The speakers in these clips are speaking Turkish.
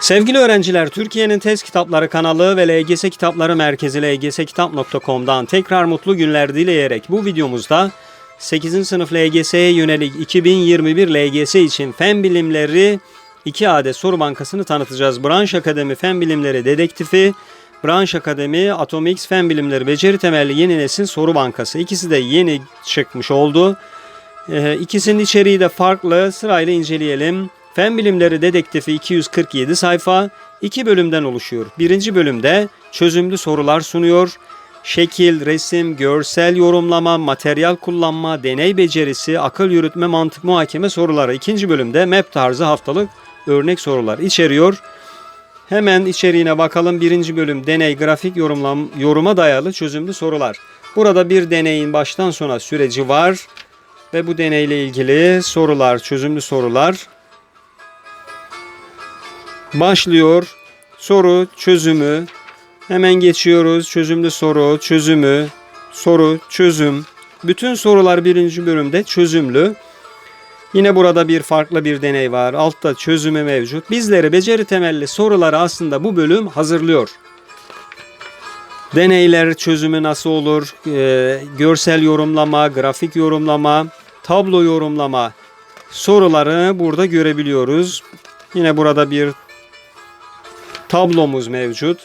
Sevgili öğrenciler, Türkiye'nin Test Kitapları kanalı ve LGS Kitapları Merkezi lgskitap.com'dan tekrar mutlu günler dileyerek bu videomuzda 8. sınıf LGS'ye yönelik 2021 LGS için Fen Bilimleri 2 adet soru bankasını tanıtacağız. Branş Akademi Fen Bilimleri Dedektifi, Branş Akademi Atomix Fen Bilimleri Beceri Temelli Yeni Nesil Soru Bankası. İkisi de yeni çıkmış oldu. Ee, İkisinin içeriği de farklı. Sırayla inceleyelim. Fen Bilimleri Dedektifi 247 sayfa, iki bölümden oluşuyor. Birinci bölümde çözümlü sorular sunuyor. Şekil, resim, görsel yorumlama, materyal kullanma, deney becerisi, akıl yürütme, mantık muhakeme soruları. İkinci bölümde map tarzı haftalık örnek sorular içeriyor. Hemen içeriğine bakalım. Birinci bölüm deney, grafik yorumlam, yoruma dayalı çözümlü sorular. Burada bir deneyin baştan sona süreci var ve bu deneyle ilgili sorular, çözümlü sorular başlıyor. Soru, çözümü. Hemen geçiyoruz. Çözümlü soru, çözümü, soru, çözüm. Bütün sorular birinci bölümde çözümlü. Yine burada bir farklı bir deney var. Altta çözümü mevcut. Bizleri beceri temelli soruları aslında bu bölüm hazırlıyor. Deneyler çözümü nasıl olur? Ee, görsel yorumlama, grafik yorumlama, tablo yorumlama soruları burada görebiliyoruz. Yine burada bir tablomuz mevcut.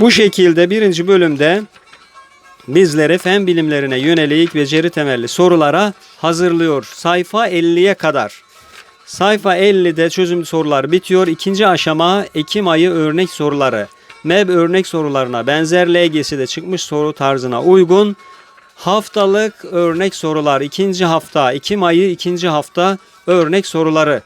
Bu şekilde birinci bölümde bizleri fen bilimlerine yönelik beceri temelli sorulara hazırlıyor. Sayfa 50'ye kadar. Sayfa 50'de çözüm sorular bitiyor. İkinci aşama Ekim ayı örnek soruları. MEB örnek sorularına benzer LGS'de çıkmış soru tarzına uygun haftalık örnek sorular. ikinci hafta, Ekim ayı ikinci hafta örnek soruları.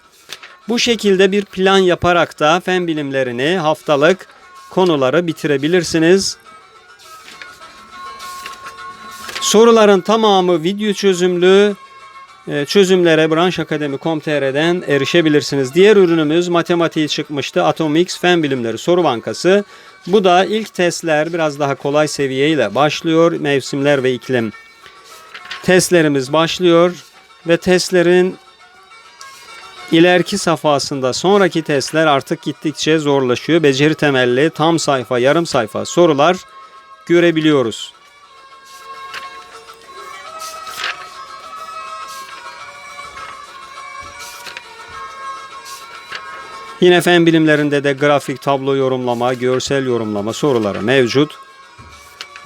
Bu şekilde bir plan yaparak da fen bilimlerini haftalık konuları bitirebilirsiniz. Soruların tamamı video çözümlü e, çözümlere branşakademi.com.tr'den erişebilirsiniz. Diğer ürünümüz matematiği çıkmıştı. Atomix Fen Bilimleri Soru Bankası. Bu da ilk testler biraz daha kolay seviyeyle başlıyor. Mevsimler ve iklim testlerimiz başlıyor ve testlerin ileriki safhasında sonraki testler artık gittikçe zorlaşıyor. Beceri temelli tam sayfa, yarım sayfa sorular görebiliyoruz. Yine fen bilimlerinde de grafik, tablo yorumlama, görsel yorumlama soruları mevcut.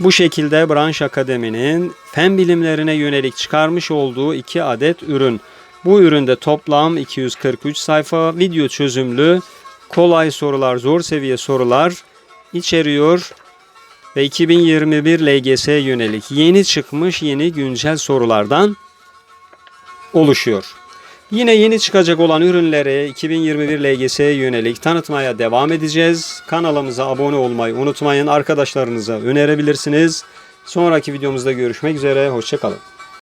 Bu şekilde Branş Akademi'nin fen bilimlerine yönelik çıkarmış olduğu iki adet ürün. Bu üründe toplam 243 sayfa video çözümlü kolay sorular, zor seviye sorular içeriyor ve 2021 LGS'ye yönelik yeni çıkmış yeni güncel sorulardan oluşuyor. Yine yeni çıkacak olan ürünleri 2021 LGS'ye yönelik tanıtmaya devam edeceğiz. Kanalımıza abone olmayı unutmayın. Arkadaşlarınıza önerebilirsiniz. Sonraki videomuzda görüşmek üzere. Hoşçakalın.